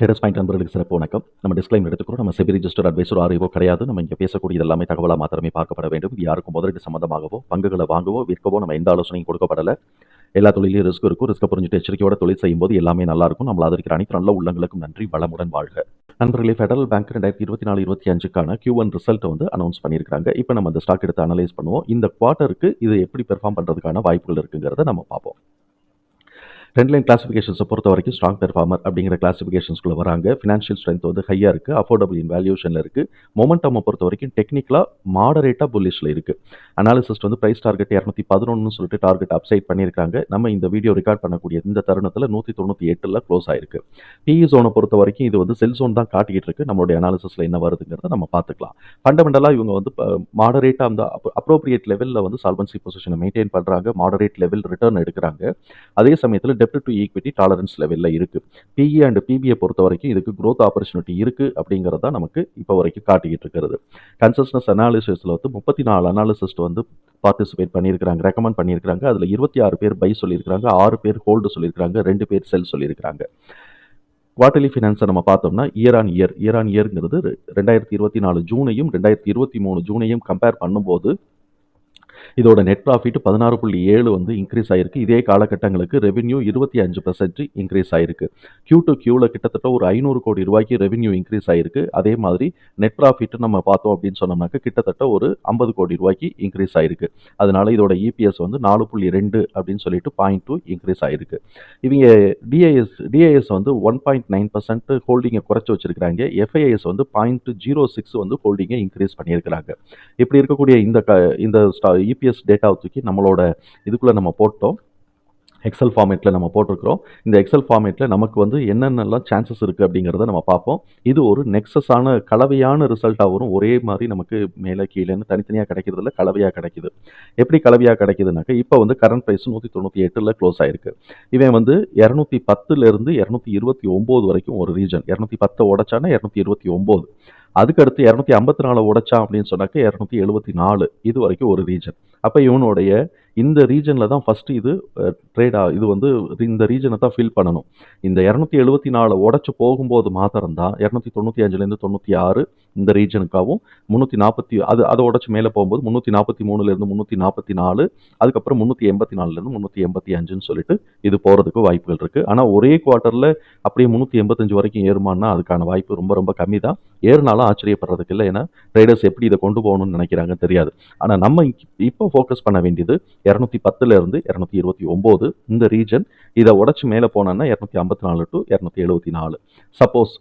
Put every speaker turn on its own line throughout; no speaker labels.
Terrace point நண்பர்களுக்கு சிறப்பு வணக்கம் நம்ம டிஸ்கிளைம் எடுத்துக்கிறோம். நம்ம செபி ரிஜிஸ்டர் அட்வைசர் ஆரியவோ கிடையாது. நம்ம இங்கே பேசக்கூடியது எல்லாமே தகவலாக மாத்திரமே பார்க்கப்பட வேண்டும். யாருக்கும் முதலீடு சம்பந்தமாகவோ பங்குகளை வாங்கவோ விற்கவோ நம்ம எந்த ஆலோசனையும் கொடுக்கப்படலை. எல்லா தொழிலையும் ரிஸ்க் இருக்கும். ரிஸ்க்கை புரிஞ்சுட்டு எச்சரிக்கையோட தொழில் செய்யும்போது எல்லாமே நல்லா இருக்கும். நம்மள ஆதரிக்கிற அனைத்து நல்ல உள்ளங்களுக்கும் நன்றி வளமுடன் வாழ்க. நண்பர்களே ஃபெடரல் பேங்க் ரெண்டாயிரத்தி இருபத்தி நாலு இருபத்தி அஞ்சுக்கான கியூ ஒன் ரிசல்ட் வந்து அனௌன்ஸ் பண்ணியிருக்காங்க இப்போ நம்ம அந்த ஸ்டாக் எடுத்து அனலைஸ் பண்ணுவோம். இந்த குவார்ட்டருக்கு இது எப்படி பெர்ஃபார்ம் பண்ணுறதுக்கான வாய்ப்புகள் இருக்குங்கிறத நம்ம பார்ப்போம். ட்ரெண்ட் லைன் கிளாசிஃபிகேஷன்ஸை பொறுத்த வரைக்கும் ஸ்ட்ராங் பெர்ஃபார்மர் அப்படிங்கிற கிளாஸிஃபிகேஷன்ஸ்குள்ளே வராங்க. ஃபினான்ஷியல் ஸ்ட்ரென்த் வந்து ஹையாக இருக்குது அஃபோர்டபுள் இன் வேல்யூஷனில் இருக்குது மொமெண்டமை பொறுத்த வரைக்கும் டெக்னிக்கலாக மாடரேட்டாக புல்லிஷில் இருக்குது அனாலிசிஸ்ட் வந்து ப்ரைஸ் டார்கெட் இரநூத்தி பதினொன்று சொல்லிட்டு டார்கெட் அப்சைட் பண்ணியிருக்காங்க. நம்ம இந்த வீடியோ ரெக்கார்ட் பண்ணக்கூடிய இந்த தருணத்தில் நூற்றி தொண்ணூற்றி எட்டில் க்ளோஸ் ஆயிருக்கு. பிஇ சோனை பொறுத்த வரைக்கும் இது வந்து செல் சோன் தான் காட்டிக்கிட்டு இருக்கு. நம்மளுடைய அனாலிசிஸில் என்ன வருதுங்கிறத நம்ம பார்த்துக்கலாம். ஃபண்டமெண்டலாக இவங்க வந்து மாடரேட்டாக அந்த அப்ரோப்ரியேட் லெவலில் வந்து சால்வன்சி பொசிஷனை மெயின்டைன் பண்ணுறாங்க மாடரேட் லெவல் ரிட்டர்ன் எடுக்கிறாங்க. அதே சமயத்தில் டெப்ட் டு ஈக்விட்டி டாலரன்ஸ் லெவலில் இருக்குது பிஇ அண்ட் பிபிஐ பொறுத்த வரைக்கும் இதுக்கு க்ரோத் ஆப்பர்ச்சுனிட்டி இருக்குது அப்படிங்கிறது தான் நமக்கு இப்போ வரைக்கும் காட்டிக்கிட்டு இருக்கிறது. கன்சஸ்னஸ் அனாலிசிஸில் வந்து முப்பத்தி நாலு அனாலிசிஸ்ட் வந்து பார்ட்டிசிபேட் பண்ணியிருக்கிறாங்க ரெக்கமெண்ட் பண்ணியிருக்கிறாங்க. அதில் இருபத்தி ஆறு பேர் பை சொல்லியிருக்கிறாங்க ஆறு பேர் ஹோல்டு சொல்லியிருக்கிறாங்க ரெண்டு பேர் செல் சொல்லியிருக்கிறாங்க. குவார்டர்லி ஃபினான்ஸை நம்ம பார்த்தோம்னா year on year year on இயருங்கிறது ரெண்டாயிரத்தி இருபத்தி நாலு ஜூனையும் ரெண்டாயிரத்தி இருபத்தி மூணு ஜூனையும் கம்பேர் பண்ணும்போது இதோட நெட் ப்ராஃபிட் பதினாறு புள்ளி ஏழு வந்து இன்க்ரீஸ் ஆயிருக்கு. இதே காலகட்டங்களுக்கு ரெவென்யூ இருபத்தி அஞ்சு பர்சன்ட் இன்க்ரீஸ் ஆயிருக்கு. கியூ டு கியூவில் கிட்டத்தட்ட ஒரு ஐநூறு கோடி ரூபாய்க்கு ரெவென்யூ இன்க்ரீஸ் ஆயிருக்கு. அதே மாதிரி நெட் ப்ராஃபிட் நம்ம பார்த்தோம் அப்படின்னு சொன்னோம்னாக்க கிட்டத்தட்ட ஒரு ஐம்பது கோடி ரூபாய்க்கு இன்க்ரீஸ் ஆயிருக்கு. அதனால இதோட இபிஎஸ் வந்து நாலு புள்ளி ரெண்டு அப்படின்னு சொல்லிட்டு பாயிண்ட் டூ இன்க்ரீஸ் ஆயிருக்கு. இவங்க டிஐஎஸ் டிஐஎஸ் வந்து ஒன் பாயிண்ட் நைன் பர்சன்ட் ஹோல்டிங்கை குறைச்சி வச்சிருக்கிறாங்க. எஃப்ஐஎஸ் வந்து பாயிண்ட் ஜீரோ சிக்ஸ் வந்து ஹோல்டிங்கை இன்க்ரீஸ் பண்ணியிருக்கிறாங்க. இப்படி இருக்கக்கூடிய இந்த க இந்த இபிஎஸ் டேட்டாவை தூக்கி நம்மளோட இதுக்குள்ளே நம்ம போட்டோம். எக்ஸல் ஃபார்மேட்டில் நம்ம போட்டிருக்கிறோம். இந்த எக்ஸல் ஃபார்மேட்டில் நமக்கு வந்து என்னென்னலாம் சான்சஸ் இருக்குது அப்படிங்கிறத நம்ம பார்ப்போம். இது ஒரு நெக்ஸஸான கலவையான ரிசல்ட்டாக வரும். ஒரே மாதிரி நமக்கு மேலே கீழேன்னு தனித்தனியாக கிடைக்கிறதுல கலவையாக கிடைக்குது. எப்படி கலவையாக கிடைக்குதுனாக்க இப்போ வந்து கரண்ட் ப்ரைஸ் நூற்றி தொண்ணூற்றி எட்டில் க்ளோஸ் ஆயிருக்கு. இவன் வந்து இரநூத்தி பத்துலேருந்து இரநூத்தி இருபத்தி ஒம்பது வரைக்கும் ஒரு ரீஜன் இரநூத்தி பத்தை உடச்சானா இரநூத்தி இருபத்தி ஒம்பது அதுக்கடுத்து இரநூத்தி ஐம்பத்தி நாலு உடைச்சான் அப்படின்னு சொன்னாக்க இரநூத்தி எழுபத்தி நாலு இது வரைக்கும் ஒரு ரீஜன் அப்போ இவனுடைய இந்த ரீஜனில் தான் ஃபஸ்ட்டு இது ட்ரேடா இது வந்து இந்த ரீஜனை தான் ஃபில் பண்ணணும். இந்த இரநூத்தி எழுபத்தி நாலு உடச்சி போகும்போது மாத்திரம் தான் இரநூத்தி தொண்ணூற்றி அஞ்சுலேருந்து தொண்ணூற்றி ஆறு இந்த ரீஜனுக்காகவும் முந்நூற்றி நாற்பத்தி அது அதை உடச்சி மேலே போகும்போது முந்நூற்றி நாற்பத்தி மூணுலேருந்து முந்நூற்றி நாற்பத்தி நாலு அதுக்கப்புறம் முந்நூற்றி எண்பத்தி நாலுலேருந்து முந்நூற்றி எண்பத்தி அஞ்சுன்னு சொல்லிட்டு இது போகிறதுக்கு வாய்ப்புகள் இருக்குது ஆனால் ஒரே குவார்ட்டரில் அப்படியே முந்நூற்றி எண்பத்தஞ்சு வரைக்கும் ஏறுமான்னா அதுக்கான வாய்ப்பு ரொம்ப ரொம்ப கம்மி தான் ஏறினாலும் ஆச்சரியப்படுறதுக்கு இல்லை. ஏன்னா ட்ரேடர்ஸ் எப்படி இதை கொண்டு போகணும்னு நினைக்கிறாங்க தெரியாது. ஆனால் நம்ம இப்போ ஃபோக்கஸ் பண்ண வேண்டியது இரநூத்தி பத்துலேருந்து இரநூத்தி இருபத்தி ஒம்பது இந்த ரீஜன் இதை உடச்சி மேலே போனோன்னா இரநூத்தி ஐம்பத்தி நாலு டு இரநூத்தி எழுபத்தி நாலு. சப்போஸ்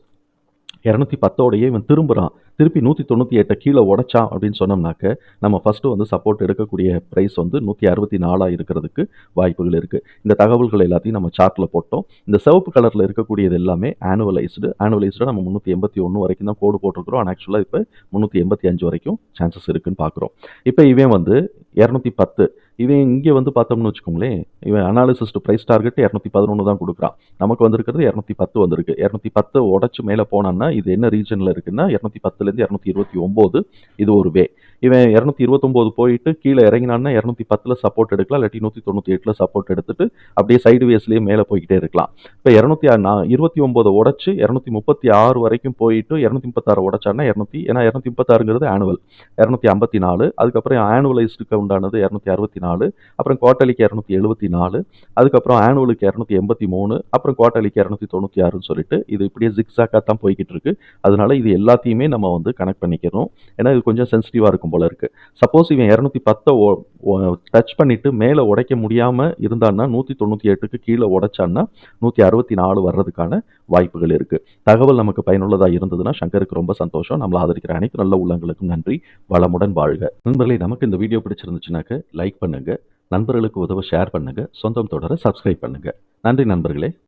இரநூத்தி பத்தோடையே இவன் திரும்புகிறான் திருப்பி நூற்றி தொண்ணூற்றி எட்டை கீழே உடைச்சான் அப்படின்னு சொன்னோம்னாக்க நம்ம ஃபஸ்ட்டு வந்து சப்போர்ட் எடுக்கக்கூடிய ப்ரைஸ் வந்து நூற்றி அறுபத்தி நாலாக இருக்கிறதுக்கு வாய்ப்புகள் இருக்குது இந்த தகவல்கள் எல்லாத்தையும் நம்ம சார்ட்டில் போட்டோம். இந்த சிவப்பு கலரில் இருக்கக்கூடியது எல்லாமே ஆனுவலைஸ்டு ஆனுவலைஸ்டு நம்ம முந்நூற்றி எண்பத்தி ஒன்று வரைக்கும் தான் கோடு போட்டிருக்கிறோம். ஆனால் ஆக்சுவலாக இப்போ முந்நூற்றி எண்பத்தி அஞ்சு வரைக்கும் சான்சஸ் இருக்குன்னு பார்க்குறோம். இப்போ இவன் வந்து இரநூத்தி பத்து இவன் இங்கே வந்து பார்த்தோம்னு வச்சுக்கோங்களேன் இவன் அனாலிசிஸ்ட் ப்ரைஸ் டார்கெட் இரநூத்தி பதினொன்று தான் கொடுக்குறான். நமக்கு வந்திருக்கிறது இரநூத்தி பத்து வந்திருக்கு. இரநூத்தி பத்து உடச்சு மேலே போனான்னா இது என்ன ரீஜனில் இருக்குன்னா இரநூத்தி பத்துலேருந்து இரநூத்தி இருபத்தி ஒம்பது இது ஒரு வே இவன் இரநூத்தி இருபத்தொம்போது போயிட்டு கீழே இறங்கினான்னா இரநூத்தி பத்தில் சப்போர்ட் எடுக்கலாம் இல்லாட்டி நூற்றி தொண்ணூற்றி எட்டில் சப்போர்ட் எடுத்துட்டு அப்படியே சைடு வேஸ்லேயே மேலே போய்கிட்டே இருக்கலாம். இப்போ இரநூத்தி இருபத்தி ஒம்போது உடச்சு இரநூத்தி முப்பத்தி ஆறு வரைக்கும் போயிட்டு இரநூத்தி முப்பத்தாறு உடச்சான்னா இரநூத்தி ஏன்னா இரநூத்தி முப்பத்தாறுங்கிறது ஆனுவல் இரநூத்தி ஐம்பத்தி நாலு அதுக்கப்புறம் ஆனுவலைஸ்டுக்கு உண்டானது இரநூத்தி அறுபத்தி நாலு. நாலு அப்புறம் குவார்ட்டலிக்கு இரநூத்தி எழுபத்தி நாலு அதுக்கப்புறம் ஆனுவலுக்கு இரநூத்தி எண்பத்தி மூணு அப்புறம் குவார்ட்டலிக்கு இரநூத்தி தொண்ணூற்றி ஆறுன்னு சொல்லிட்டு இது இப்படியே ஜிக்ஸாக்காக தான் போய்கிட்டு இருக்கு. அதனால இது எல்லாத்தையுமே நம்ம வந்து கனெக்ட் பண்ணிக்கிறோம். ஏன்னா இது கொஞ்சம் சென்சிட்டிவாக இருக்கும் போல இருக்கு. சப்போஸ் இவன் இரநூத்தி பத்தை டச் பண்ணிவிட்டு மேலே உடைக்க முடியாமல் இருந்தான்னா நூற்றி தொண்ணூற்றி எட்டுக்கு கீழே உடைச்சான்னா நூற்றி அறுபத்தி நாலு வர்றதுக்கான வாய்ப்புகள் இருக்குது தகவல் நமக்கு பயனுள்ளதாக இருந்ததுன்னா சங்கருக்கு ரொம்ப சந்தோஷம். நம்மளை ஆதரிக்கிற அனைத்து நல்ல உள்ளங்களுக்கும் நன்றி. வளமுடன் வாழ்க. நண்பர்களே நமக்கு இந்த வீடியோ பிடிச்சிருந்துச்சுனாக்க லைக் பண்ணுங்கள் நண்பர்களுக்கு உதவ ஷேர் பண்ணுங்கள் சொந்தம் தொடர சப்ஸ்கிரைப் பண்ணுங்கள் நன்றி நண்பர்களே.